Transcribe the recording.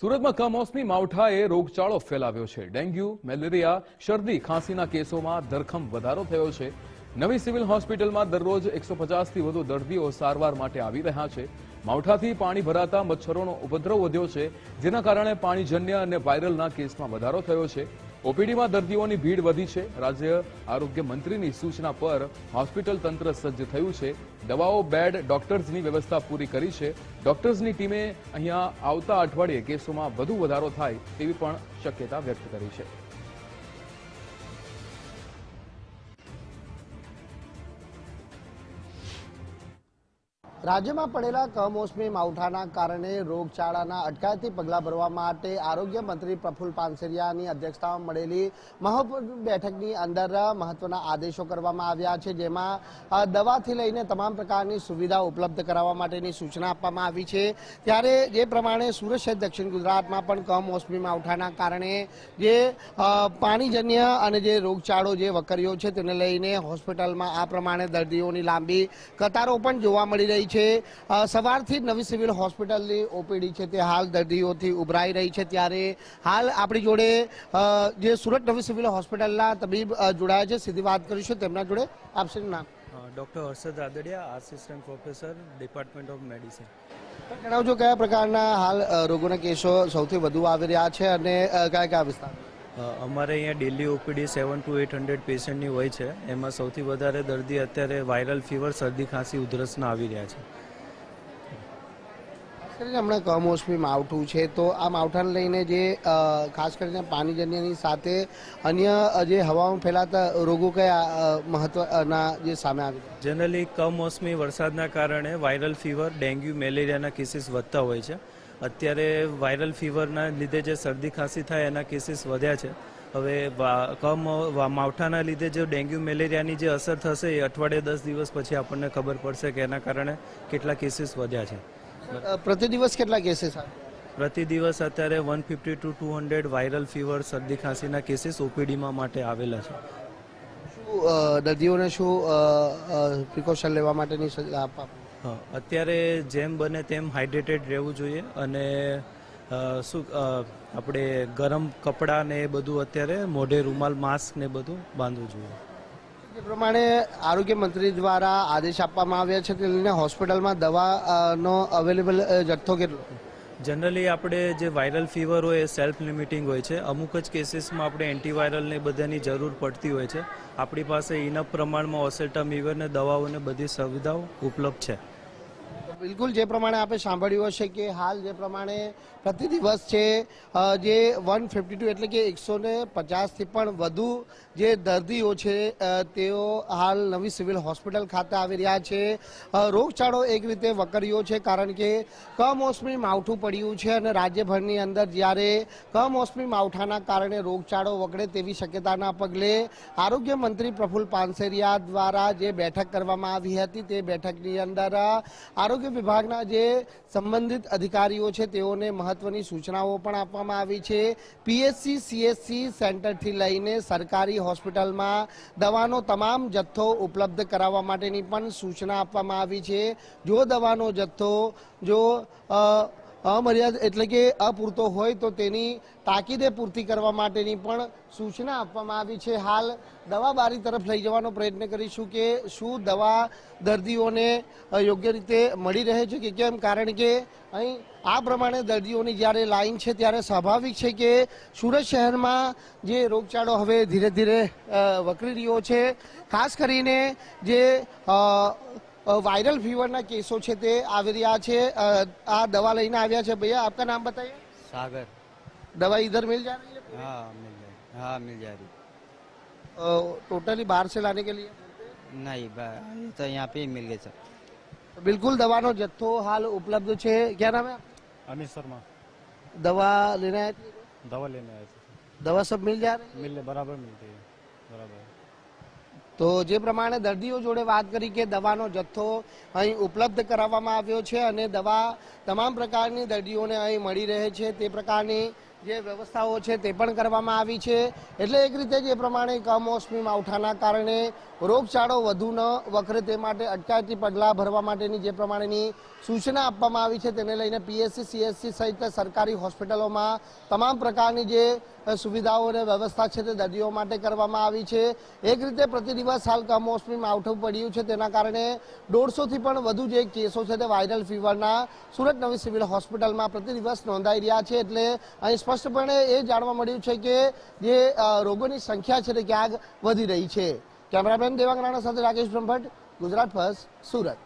સુરતમાં કમોસમી માવઠાએ રોગચાળો ફેલાવ્યો છે. ડેન્ગ્યુ, મેલેરિયા, શરદી, ખાંસીના કેસોમાં ધરખમ વધારો થયો છે. નવી સિવિલ હોસ્પિટલમાં દરરોજ એકસો પચાસથી વધુ દર્દીઓ સારવાર માટે આવી રહ્યા છે. માવઠાથી પાણી ભરાતા મચ્છરોનો ઉપદ્રવ વધ્યો છે, જેના કારણે પાણીજન્ય અને વાયરલના કેસમાં વધારો થયો છે. ઓપીડીમાં દર્દીઓની ભીડ વધી છે. રાજ્ય આરોગ્ય મંત્રીની સૂચના પર હોસ્પિટલ તંત્ર સજ્જ થયું છે. દવાઓ, બેડ, ડોક્ટર્સની વ્યવસ્થા પૂરી કરી છે. ડોક્ટર્સની ટીમે અહીંયા આવતા અઠવાડિયે કેસોમાં વધુ વધારો થાય તેવી પણ શક્યતા વ્યક્ત કરી છે. રાજ્યમાં પડેલા કમોસમી માવઠાના કારણે રોગચાળાના અટકાયતી પગલાં ભરવા માટે આરોગ્ય મંત્રી પ્રફુલ પાનસેરિયાની અધ્યક્ષતામાં મળેલી મહત્વ બેઠકની અંદર મહત્વના આદેશો કરવામાં આવ્યા છે, જેમાં દવાથી લઈને તમામ પ્રકારની સુવિધા ઉપલબ્ધ કરાવવા માટેની સૂચના આપવામાં આવી છે. ત્યારે જે પ્રમાણે સુરત સહિત દક્ષિણ ગુજરાતમાં પણ કમોસમી માવઠાના કારણે જે પાણીજન્ય અને જે રોગચાળો જે વકર્યો છે, તેને લઈને હોસ્પિટલમાં આ પ્રમાણે દર્દીઓની લાંબી કતારો પણ જોવા મળી રહી છે. અ, સવારથી નવી સિવિલ હોસ્પિટલની ઓપીડી છે તે હાલ દર્દીઓથી ઉભરાઈ રહી છે. ત્યારે હાલ આપણી જોડે જે સુરત નવી સિવિલ હોસ્પિટલના તબીબ જોડાયા છે. સીધી વાત કરીશું તેમના જોડે. આપશે નામ? Doctor Harshad Radadiya assistant professor department of medicine. જણાવજો કયા પ્રકારના હાલ રોગોના કેસો સૌથી વધુ આવી રહ્યા છે અને કયા કયા વિસ્તાર અમારે અહીંયા daily OPD seven to eight hundred પેશન્ટની હોય છે. એમાં સૌથી વધારે દર્દી અત્યારે વાયરલ ફીવર શરદી ખાંસી ઉધરસના આવી રહ્યા છે. હમણાં કમોસમી માવઠું છે તો આ માવઠાને લઈને જે ખાસ કરીને પાણીજન્યની સાથે અન્ય જે હવામાં ફેલાતા રોગો કયા મહત્વના જે સામે આવે જનરલી કમોસમી વરસાદના કારણે વાયરલ ફીવર ડેન્ગ્યુ મેલેરિયાના કેસીસ વધતા હોય છે. અત્યારે વાયરલ ફીવરના લીધે જે શરદી ખાંસી થાય એના કેસીસ વધ્યા છે. હવે કમ માવઠાના લીધે જો ડેન્ગ્યુ મેલેરિયાની જે અસર થશે એ અઠવાડિયે દસ દિવસ પછી આપણને ખબર પડશે કે એના કારણે કેટલા કેસીસ વધ્યા છે. પ્રતિ દિવસ કેટલા કેસીસ પ્રતિ દિવસ અત્યારે one fifty to two hundred viral fever શરદી ખાંસીના કેસીસ ઓપીડીમાં માટે આવેલા છે. શું દર્દીઓને શું પ્રિકોશન લેવા માટેની સલાહ આપવા અત્યારે જેમ બને તેમ હાઇડ્રેટેડ રહેવું જોઈએ અને શું આપણે ગરમ કપડાં ને એ બધું અત્યારે મોઢે રૂમાલ માસ્ક ને બધું બાંધવું જોઈએ. જે પ્રમાણે આરોગ્ય મંત્રી દ્વારા આદેશ આપવામાં આવ્યા છે તેને હોસ્પિટલમાં દવાનો અવેલેબલ જથ્થો કેટલો? જનરલી આપણે જે વાયરલ ફીવર હોય એ સેલ્ફ લિમિટિંગ હોય છે. અમુક જ કેસીસમાં આપણે એન્ટીવાયરલ ને બધાની જરૂર પડતી હોય છે. આપણી પાસે ઇનફ પ્રમાણમાં ઓસેલ્ટામીવર ને દવાઓને બધી સુવિધાઓ ઉપલબ્ધ છે. બિલકુલ જે પ્રમાણે આપણે સાંભળ્યું હશે કે હાલ જે પ્રમાણે પ્રતિ દિવસ છે જે વન ફિફ્ટી ટુ એટલે કે એકસો ને પચાસથી પણ વધુ જે દર્દીઓ છે તેઓ હાલ નવી સિવિલ હોસ્પિટલ ખાતે આવી રહ્યા છે. રોગચાળો એક રીતે વકર્યો છે કારણ કે કમોસમી માવઠું પડ્યું છે અને રાજ્યભરની અંદર જ્યારે કમોસમી માવઠાના કારણે રોગચાળો વકળે તેવી શક્યતાના પગલે આરોગ્ય મંત્રી પ્રફુલ પાનસેરિયા દ્વારા જે બેઠક કરવામાં આવી હતી તે બેઠકની અંદર અ, વિભાગના જે સંબંધિત અધિકારીઓ છે, તેઓને મહત્વની સૂચનાઓ પણ આપવામાં આવી છે. પીએચસી સીએચસી સેન્ટરથી લઈને સરકારી હોસ્પિટલમાં દવાનો તમામ જથ્થો ઉપલબ્ધ કરાવવા માટેની પણ સૂચના આપવામાં આવી છે. જો દવાનો જથ્થો, જો અમર્યાદ એટલે કે અપૂરતો હોય તો તેની તાકીદે પૂર્તિ કરવા માટેની પણ સૂચના આપવામાં આવી છે. હાલ દવા બારી તરફ લઈ જવાનો પ્રયત્ન કરીશું કે શું દવા દર્દીઓને યોગ્ય રીતે મળી રહે છે કે કેમ? કારણ કે અહીં આ પ્રમાણે દર્દીઓની જ્યારે લાઈન છે ત્યારે સ્વાભાવિક છે કે સુરત શહેરમાં જે રોગચાળો હવે ધીરે ધીરે વકરી રહ્યો છે. ખાસ કરીને જે વાયરલ ફીવરના કેસો છે તે આવી રહ્યા છે. આ દવા લઈને આવ્યા છે ભૈયા. આપકા નામ બતાઈએ? સાગર. દવા इधर મિલ जा रही है हाँ मिल जाए हाँ मिल जा रही टोटली बाहर से लाने के लिए नहीं ब- ये तो यहाँ पे ही मिल બિલકુલ દવાનો જથ્થો હાલ ઉપલબ્ધ છે. ક્યાં નામ है अमित शर्मा દવા લેને है દવા લેને આવ્યા દવા સબ મિલ जा रही है? બરાબર मिलती है બરાબર. તો જે પ્રમાણે દર્દીઓ જોડે વાત કરી કે દવાનો જથ્થો અહીં ઉપલબ્ધ કરાવવામાં આવ્યો છે અને દવા તમામ પ્રકારની દર્દીઓને અહીં મળી રહે છે, તે પ્રકારની જે વ્યવસ્થાઓ છે તે પણ કરવામાં આવી છે. એટલે એક રીતે જે પ્રમાણે કમોસમી માવઠાના કારણે રોગચાળો વધુ ન વખરે તે માટે અટકાયતી પગલાં ભરવા માટેની જે પ્રમાણેની સૂચના આપવામાં આવી છે તેને લઈને પીએસસી, સીએસસી સહિત સરકારી હોસ્પિટલોમાં તમામ પ્રકારની જે સુવિધાઓ અને વ્યવસ્થા છે તે દર્દીઓ માટે કરવામાં આવી છે. એક રીતે પ્રતિ દિવસ હાલ કમોસમી માવઠું પડ્યું છે તેના કારણે દોઢસોથી પણ વધુ જે કેસો છે તે વાયરલ ફીવરના સુરત નવી સિવિલ હોસ્પિટલમાં પ્રતિ દિવસ નોંધાઈ રહ્યા છે. એટલે અહીં સ્પષ્ટપણે એ જાણવા મળ્યું છે કે જે રોગોની સંખ્યા છે તે ક્યાંક વધી રહી છે. કેમેરામેન દેવાંગ રાણા સાથે રાકેશ બ્રહ્મભટ્ટ, ગુજરાત ફર્સ્ટ, સુરત.